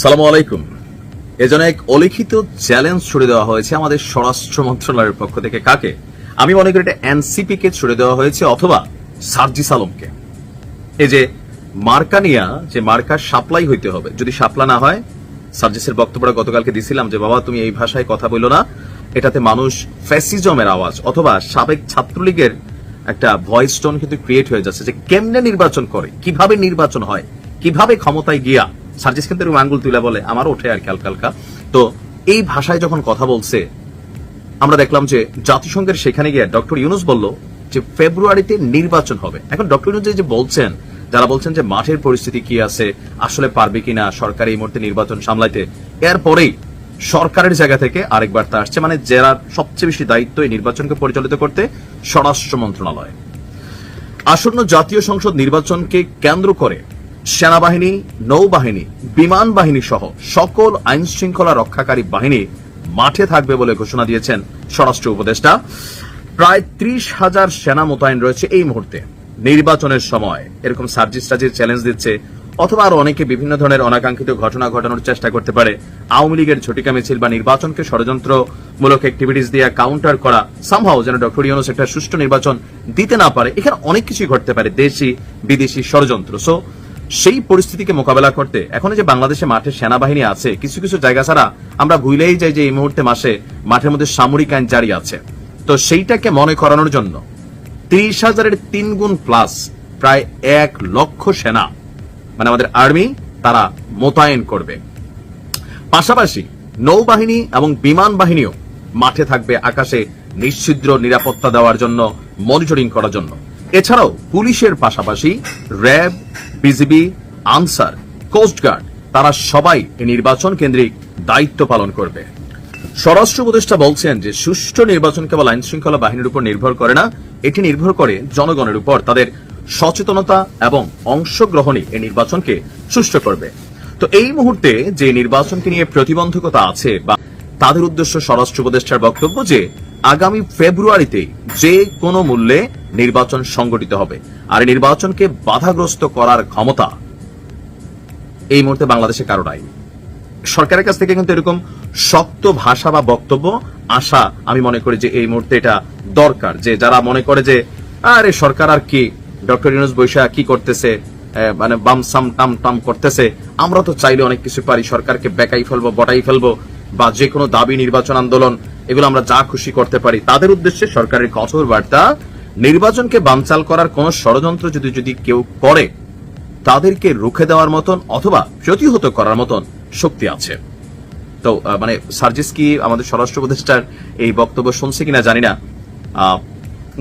সালামু আলাইকুম। এজন্য এক অলিখিত চ্যালেঞ্জ ছুড়ে দেওয়া হয়েছে আমাদের স্বরাষ্ট্র মন্ত্রণালয়ের পক্ষ থেকে। কাকে? আমি মনে করি এটা এনসিপি কে ছুড়ে দেওয়া হয়েছে অথবা সার্জিস আলমকে এই যে মার্কা নিয়া, যে মার্কা সাপ্লাই হইতে হবে। যদি সাপ্লা না হয়, সার্জিসের বক্তব্যটা গতকালকে দিছিলাম যে, বাবা, তুমি এই ভাষায় কথা বলল না। এটাতে মানুষ ফ্যাসিজমের আওয়াজ অথবা সাবেক ছাত্রলীগের একটা ভয়েস টোন কিন্তু ক্রিয়েট হয়ে যাচ্ছে যে, কেমনে নির্বাচন করে? কীভাবে নির্বাচন হয়? কীভাবে ক্ষমতায় গিয়া সার্জিস কিন্তু এরকম আঙ্গুল তুলে বলে আমার ওঠে আর কি হালকা হালকা। তো এই ভাষায় যখন কথা বলছে, আমরা দেখলাম যে জাতিসংঘের সেখানে গিয়ে ডক্টর ইউনুস বলল যে ফেব্রুয়ারিতে নির্বাচন হবে। এখন ডক্টর ইউনুস যে বলছেন, যারা বলছেন যে মাঠের পরিস্থিতি কি আছে, আসলে পারবে কিনা, সরকার এই মুহূর্তে নির্বাচন সামলাইতে, এরপরেই সরকারের জায়গা থেকে আরেকবার তা আসছে মানে জেলার সবচেয়ে বেশি দায়িত্ব এই নির্বাচনকে পরিচালিত করতে স্বরাষ্ট্র মন্ত্রণালয়। আসন্ন জাতীয় সংসদ নির্বাচনকে কেন্দ্র করে সেনাবাহিনী, নৌবাহিনী বিমান বাহিনী সহ সকল আইন শৃঙ্খলা রক্ষাকারী বাহিনী মাঠে থাকবে বলে ঘোষণা দিয়েছেন স্বরাষ্ট্র উপদেষ্টা। প্রায় ত্রিশ হাজার সেনা মোতায়েন রয়েছে এই মুহূর্তে। নির্বাচনের সময় এরকম সার্জিস টাজির চ্যালেঞ্জ দিচ্ছে, অথবা আরও অনেকে বিভিন্ন ধরনের অনাকাঙ্ক্ষিত ঘটনা ঘটানোর চেষ্টা করতে পারে। আওয়ামী লীগের ঝটিকা মিছিল বা নির্বাচনকে ষড়যন্ত্রমূলক অ্যাক্টিভিটিস দিয়ে কাউন্টার করা সম্ভব যেন ডক্টর ইউনুস একটা সুষ্ঠু নির্বাচন দিতে না পারে। এখানে অনেক কিছুই ঘটতে পারে, দেশি, বিদেশি ষড়যন্ত্র। সো সেই পরিস্থিতিকে মোকাবেলা করতে এখন যে বাংলাদেশে মাঠে সেনাবাহিনী আছে, কিছু কিছু জায়গা ছাড়া আমরা ভুলেই যাই যে এই মুহূর্তে মাসে মাঠের মধ্যে সামরিক আইন জারি আছে। তো সেইটাকে মনে করানোর জন্য ত্রিশ হাজারের তিন গুণ প্লাস প্রায় এক লক্ষ সেনা মানে আমাদের আর্মি, তারা মোতায়েন করবে। পাশাপাশি নৌবাহিনী এবং বিমান বাহিনীও মাঠে থাকবে আকাশে নিশ্ছিদ্র নিরাপত্তা দেওয়ার জন্য মনিটরিং করার জন্য। এছাড়াও পুলিশের পাশাপাশি র্যাব, বিজিবি, আনসার কোস্টগার্ড তারা সবাই নির্বাচন কেন্দ্রিক দায়িত্ব পালন করবে। স্বরাষ্ট্র উপদেষ্টা বলছেন যে, সুষ্ঠু নির্বাচন কেবল আইন শৃঙ্খলা বাহিনীর উপর নির্ভর করে না, এটি নির্ভর করে জনগণের উপর। তাদের সচেতনতা এবং অংশগ্রহণই এই নির্বাচনকে সুষ্ঠু করবে। তো এই মুহূর্তে যে নির্বাচনকে নিয়ে প্রতিবন্ধকতা আছে বা তাদের উদ্দেশ্য স্বরাষ্ট্র উপদেষ্টার বক্তব্য যে আগামী ফেব্রুয়ারিতে যে কোনো মূল্যে নির্বাচন সংগঠিত হবে। আর নির্বাচনকে বাধাগ্রস্ত করার ক্ষমতা এই মুহূর্তে বাংলাদেশে কারও নাই। সরকারের কাছ থেকে কিন্তু এরকম শক্ত ভাষা বা বক্তব্য আসা আমি মনে করি যে এই মুহূর্তে এটা দরকার। যে যারা মনে করে যে, আরে, সরকার আর কি, ডক্টর ইউনুস বৈশা কি করতেছে মানে বাম সাম টাম টাম করতেছে, আমরা তো চাইলে অনেক কিছু পারি, সরকারকে বেকাই ফেলব, বটাই ফেলব, বা যে কোনো দাবি নির্বাচন আন্দোলন এগুলো আমরা যা খুশি করতে পারি, তাদের উদ্দেশ্যে সরকারের কঠোর বার্তা, নির্বাচনকে বানচাল করার কোন ষড়যন্ত্র যদি যদি কেউ করে, তাদেরকে রুখে দেওয়ার মতন অথবা প্রতিহত করার মতন শক্তি আছে। তো মানে সার্জিস কি আমাদের স্বরাষ্ট্র উপদেষ্টার এই বক্তব্য শুনছে কিনা জানি না।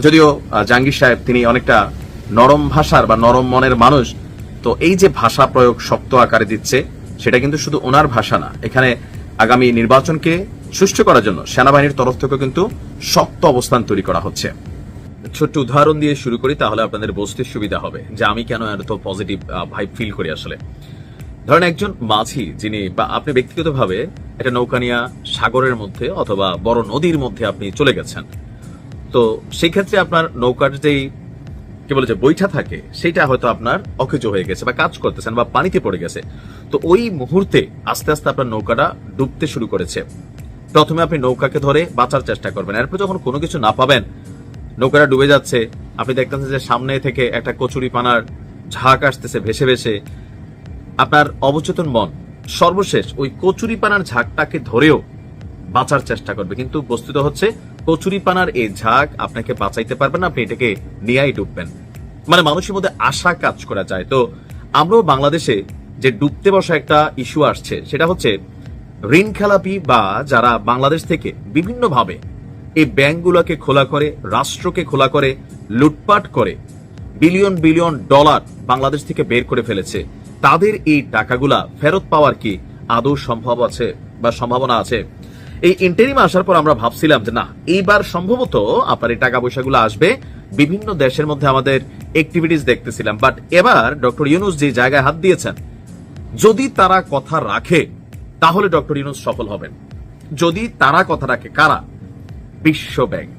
যদিও জাহাঙ্গীর সাহেব তিনি অনেকটা নরম ভাষার বা নরম মনের মানুষ, তো এই যে ভাষা প্রয়োগ শক্ত আকারে দিচ্ছে, সেটা কিন্তু শুধু ওনার ভাষা না, এখানে আগামী নির্বাচনকে সুষ্ঠু করার জন্য সেনাবাহিনীর তরফ থেকে কিন্তু শক্ত অবস্থান তৈরি করা হচ্ছে। ছোট্ট উদাহরণ দিয়ে শুরু করি, তাহলে আপনাদের বুঝতে সুবিধা হবে যে আমি কেন এত পজিটিভ ভাইব ফিল করি আসলে। ধরেন একজন মাঝি, যিনি বা আপনি ব্যক্তিগতভাবে একটা নৌকা নিয়ে সাগরের মধ্যে অথবা বড় নদীর মধ্যে আপনি চলে গেছেন। তো সেই ক্ষেত্রে আপনার নৌকার যেই, কি বলে যে বৈঠা থাকে সেটা হয়তো আপনার অকেজো হয়ে গেছে বা কাজ করতেছেন বা পানিতে পড়ে গেছে। তো ওই মুহূর্তে আস্তে আস্তে আপনার নৌকাটা ডুবতে শুরু করেছে। প্রথমে আপনি নৌকাকে ধরে বাঁচার চেষ্টা করবেন। এরপর যখন কোনো কিছু না পাবেন, নৌকাটা ডুবে যাচ্ছে, আপনি দেখতেছেন যে সামনে থেকে একটা কচুরি পানার ঝাঁক আসতেছে ভেসে ভেসে। আপনার অবচেতন মন সর্বশেষ ওই কচুরি পানার ঝাঁকটাকে ধরেও বাঁচার চেষ্টা করবে। কিন্তু বস্তুত হচ্ছে, কচুরি পানার এই ঝাঁক আপনাকে বাঁচাইতে পারবে না, আপনি এটাকে নিয়েই ডুববেন। মানে মানুষের মধ্যে আশা কাজ করা যায়। তো আমরাও বাংলাদেশে যে ডুবতে বসা একটা ইস্যু আসছে, সেটা হচ্ছে ঋণ খেলাপি বা যারা বাংলাদেশ থেকে বিভিন্নভাবে এই ব্যাংকগুলোকে খোলা করে, রাষ্ট্রকে খোলা করে, লুটপাট করে বিলিয়ন বিলিয়ন ডলার বাংলাদেশ থেকে বের করে ফেলেছে, তাদের এই টাকাগুলা ফেরত পাওয়ার কি আদৌ সম্ভব আছে বা সম্ভাবনা আছে? এই ইন্টারিম আসার পর আমরা ভাবছিলাম যে না, এইবার সম্ভবত আপনার এই টাকা পয়সাগুলো আসবে। বিভিন্ন দেশের মধ্যে আমাদের অ্যাক্টিভিটিস দেখতেছিলাম বাট এবার ডক্টর ইউনুস যে জায়গায় হাত দিয়েছেন, যদি তারা কথা রাখে তাহলে ডক্টর ইউনুস সফল হবেন। যদি তারা কথা রাখে কারা? বিশ্ব ব্যাংক।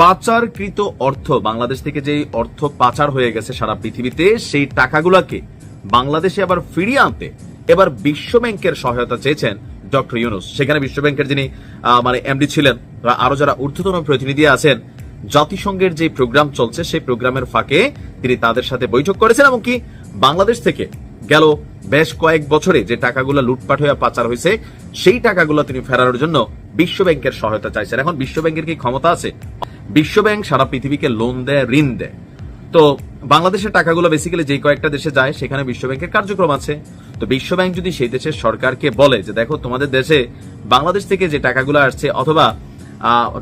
পাচারকৃত অর্থ, বাংলাদেশ থেকে যে অর্থ পাচার হয়ে গেছে সারা পৃথিবীতে, সেই টাকাগুলোকে বাংলাদেশে আবার ফিরিয়ে আনতে এবার বিশ্ব ব্যাংকের সহায়তা চেয়েছেন ডক্টর ইউনুস। সেখানে বিশ্ব ব্যাংকের যিনি মানে এমডি ছিলেন আরও যারা ঊর্ধ্বতন প্রতিনিধি আছেন, জাতিসংঘের যে প্রোগ্রাম চলছে, সেই প্রোগ্রামের ফাঁকে তিনি তাদের সাথে বৈঠক করেছেন এবং কি বাংলাদেশ থেকে গেল বেশ কয়েক বছরে যে টাকাগুলো লুটপাট হয়ে পাচার হয়েছে, সেই টাকাগুলো তিনি ফেরানোর জন্য বিশ্ব ব্যাংকের সহায়তা চাইছেন। এখন বিশ্ব ব্যাংকের কি ক্ষমতা আছে? বিশ্ব ব্যাংক সারা পৃথিবীকে লোন দেয়, ঋণ দেয়। তো বাংলাদেশের টাকাগুলো বেসিক্যালি যে কয়েকটা দেশে যায়, সেখানে বিশ্ব ব্যাংকের কার্যক্রম আছে। তো বিশ্ব ব্যাংক যদি সেই দেশের সরকারকে বলে যে, দেখো, তোমাদের দেশে বাংলাদেশ থেকে যে টাকাগুলো আসছে, অথবা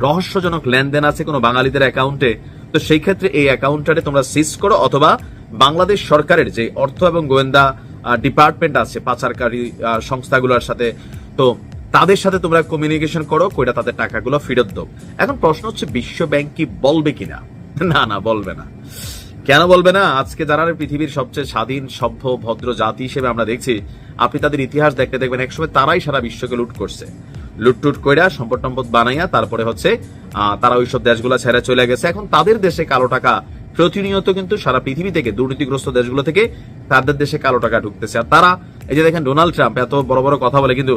রহস্যজনক লেনদেন আছে কোনো বাঙালিদের অ্যাকাউন্টে তো সেই ক্ষেত্রে এই অ্যাকাউন্টটারে তোমরা সিজ করো, অথবা বাংলাদেশ সরকারের যে অর্থ এবং গোয়েন্দা ডিপার্টমেন্ট আছে, পাচারকারী সংস্থাগুলোর সাথে, তো তাদের সাথে তোমরা কমিউনিকেশন করো কইটা তাদের টাকাগুলো ফেরত দাও। এখন প্রশ্ন হচ্ছে, বিশ্ব ব্যাংক কি বলবে কিনা? না না, বলবে না। কেন বলবে না? আজকে যারা পৃথিবীর সবচেয়ে স্বাধীন, সভ্য, ভদ্র জাতি হিসেবে আমরা দেখছি, আপনি তাদের ইতিহাস দেখতে দেখবেন, একসময় তারাই সারা বিশ্বকে লুট করছে। লুটটুট কইরা সম্পদ টম্পদ বানাইয়া তারপরে হচ্ছে তারা ওইসব দেশগুলো ছেড়ে চলে গেছে। এখন তাদের দেশে কালো টাকা প্রতিনিয়ত কিন্তু সারা পৃথিবী থেকে দুর্নীতিগ্রস্ত দেশগুলো থেকে তাদের দেশে কালো টাকা ঢুকতেছে। আর তারা, এই যে দেখেন ডোনাল্ড ট্রাম্প, এত বড় বড় কথা বলে কিন্তু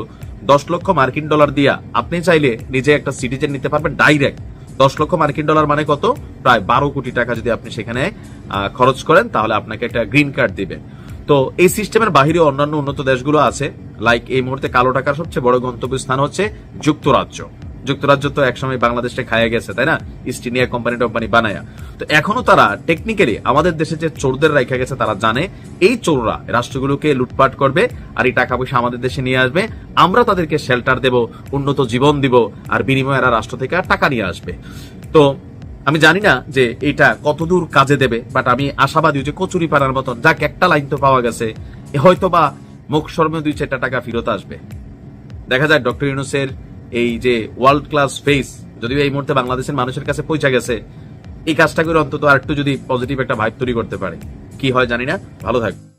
দশ লক্ষ মার্কিন ডলার দিয়া আপনি চাইলে নিজে একটা সিটিজেন নিতে পারবেন ডাইরেক্ট। দশ লক্ষ মার্কিন ডলার মানে কত? প্রায় বারো কোটি টাকা যদি আপনি সেখানে খরচ করেন, তাহলে আপনাকে একটা গ্রিন কার্ড দিবে। তো এই সিস্টেমের বাহিরে অন্যান্য উন্নত দেশগুলো আছে, লাইক এই মুহূর্তে কালো টাকার সবচেয়ে বড় গন্তব্যস্থান হচ্ছে যুক্তরাজ্য। যুক্তরাজ্য তো একসময় বাংলাদেশটা খায়া গেছে, তাই না? ইস্ট ইন্ডিয়া কোম্পানি টোম্পানি বানায়া। তো এখনও তারা টেকনিক্যালি আমাদের দেশে যে চোরদের রেখে গেছে, তারা জানে এই চোররা রাষ্ট্রগুলোকে লুটপাট করবে আর এই টাকা পয়সা আমাদের দেশে নিয়ে আসবে। আমরা তাদেরকে শেল্টার দেব, উন্নত জীবন দিব আর বিনিময়ে এরা রাষ্ট্র থেকে টাকা নিয়ে আসবে। তো আমি জানি না যে এটা কতদূর কাজে দেবে বাট আমি আশাবাদী যে কচুরি পাড়ার মতন, যাক, একটা লাইন তো পাওয়া গেছে হয়তো বা মুখ শর্মে দুই চারটা টাকা ফেরত আসবে। দেখা যায় ডক্টর ইউনুসের এই যে ওয়ার্ল্ড ক্লাস ফেস যদিও এই মুহূর্তে বাংলাদেশের মানুষের কাছে পৌঁছে গেছে, এই কাজটা করে অন্তত আর একটু যদি পজিটিভ একটা ভাইব তৈরি করতে পারে। কি হয় জানি না, ভালো থাকবে